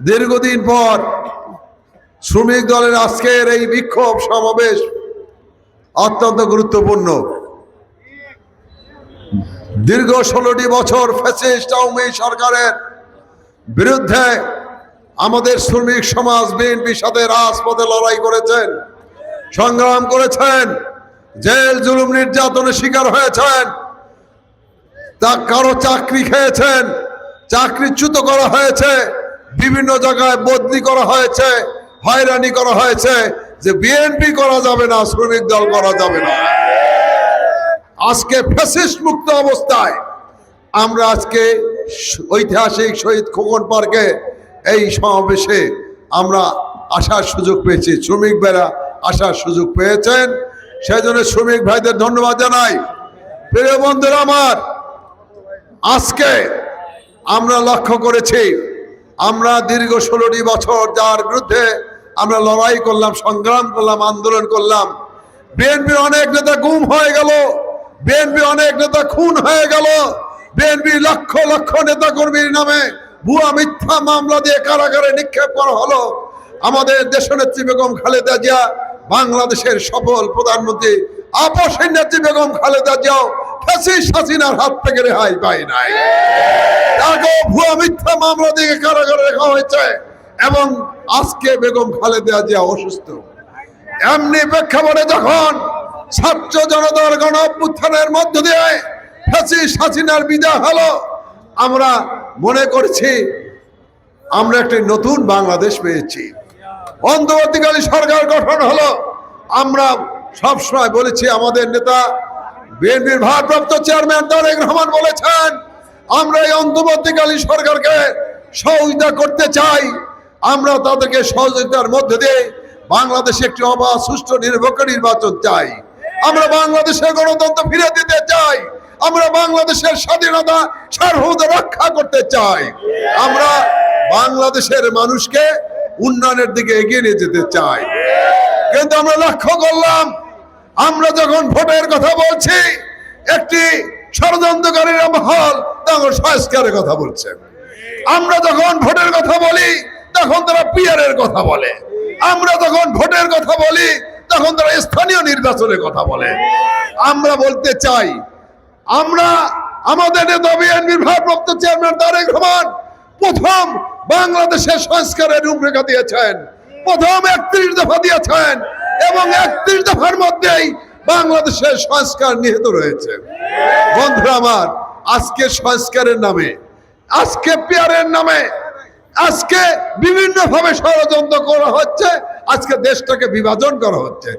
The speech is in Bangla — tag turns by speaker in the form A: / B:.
A: দীর্ঘদিন পর শ্রমিক দলের আজকের এই বিক্ষোভ সমাবেশ অত্যন্ত গুরুত্বপূর্ণ। দীর্ঘ ষোলোটি বছর ফ্যাসিস্ট আওয়ামী সরকারের বিরুদ্ধে আমাদের শ্রমিক সমাজ বিএনপির সাথে রাজপথে লড়াই করেছেন, সংগ্রাম করেছেন, জেল, জুলুম, নির্যাতনের শিকার হয়েছেন, তা কারও চাকরি খেয়েছেন চাকরিচ্যুত করা হয়েছে, বিভিন্ন জায়গায় বদলি করা হয়েছে, হয়রানি করা হয়েছে যে বিএনপি করা যাবে না, শ্রমিক দল করা যাবে না। আজকে ফ্যাসিস্ট মুক্ত অবস্থায় আমরা আজকে ঐতিহাসিক শহীদ খোকন পার্কে এই সমাবেশে আমরা আসার সুযোগ পেয়েছি। শ্রমিক ভাইরা আসার সুযোগ পেয়েছেন। সেজন্য শ্রমিক ভাইদের ধন্যবাদ জানাই। প্রিয় বন্ধুরা আমার, আজকে আমরা লক্ষ্য করেছি, আমরা দীর্ঘ ষোলোটি বছর যার বিরুদ্ধে আমরা লড়াই করলাম, সংগ্রাম করলাম, আন্দোলন করলাম। বিএনপি অনেক নেতা গুম হয়ে গেল বিএনপি অনেক নেতা খুন হয়ে গেল বিএনপি লক্ষ লক্ষ নেতা কর্মীর নামে ভুয়া মিথ্যা মামলা দিয়ে কারাগারে নিক্ষেপ করা হলো। আমাদের দেশনেত্রী বেগম খালেদা জিয়া, বাংলাদেশের সফল প্রধানমন্ত্রী, আপসের নেত্রী বেগম খালেদা জিয়াও ফ্যাসিস্ট হাসিনার হাত থেকে রেহাই পায় নাই। ভুয়া মামলা হয়েছে এবং আজকে বেগম অসুস্থ। এমনি প্রেক্ষাপটে যখন জনতার মধ্য দিয়ে হলো, আমরা মনে করছি আমরা একটি নতুন বাংলাদেশ পেয়েছি। অন্তর্বর্তীকালীন সরকার গঠন হলো, আমরা সবসময় বলেছি আমাদের নেতা, বিএনপির ভারপ্রাপ্ত চেয়ারম্যান তারেক রহমান বলেছেন আমরা এই অন্তর্বর্তীকালীন সরকারকে সহযোগিতা করতে চাই। আমরা তাদেরকে সহযোগিতার মধ্যে দিয়ে বাংলাদেশে একটি অবাধ, সুষ্ঠু নির্ভক্ষ নির্বাচন চাই। আমরা বাংলাদেশের গণতন্ত্র ফিরে দিতে চাই। আমরা বাংলাদেশের স্বাধীনতা সার্বভৌম রক্ষা করতে চাই। আমরা বাংলাদেশের মানুষকে উন্নয়নের দিকে এগিয়ে নিয়ে যেতে চাই। কিন্তু আমরা লক্ষ্য করলাম, আমরা যখন ভোটের কথা বলছি, একটি ষড়যন্ত্রকারীরা মহল তখন সংস্কারের কথা বলছেন আমরা যখন ভোটের কথা বলি, তখন তারা পিয়ারের কথা বলে। আমরা যখন ভোটের কথা বলি, তখন তারা স্থানীয় নির্বাচনের কথা বলে। আমরা বলতে চাই, আমরা আমাদের নেতা বিএনপির ভারপ্রাপ্ত চেয়ারম্যান তারেক রহমান প্রথম বাংলাদেশের সংস্কারের রূপরেখা দিয়েছেন, প্রথম একত্রিশ দফা দিয়েছেন এবং একত্রিশ দফার মধ্যেই বাংলাদেশের সংস্কার নিহিত রয়েছে। বন্ধুরা আমার আজকে সংস্কারের নামে, আজকে পেয়ারের নামে, আজকে বিভিন্নভাবে ষড়যন্ত্র করা হচ্ছে, আজকে দেশটাকে বিভাজন করা হচ্ছে।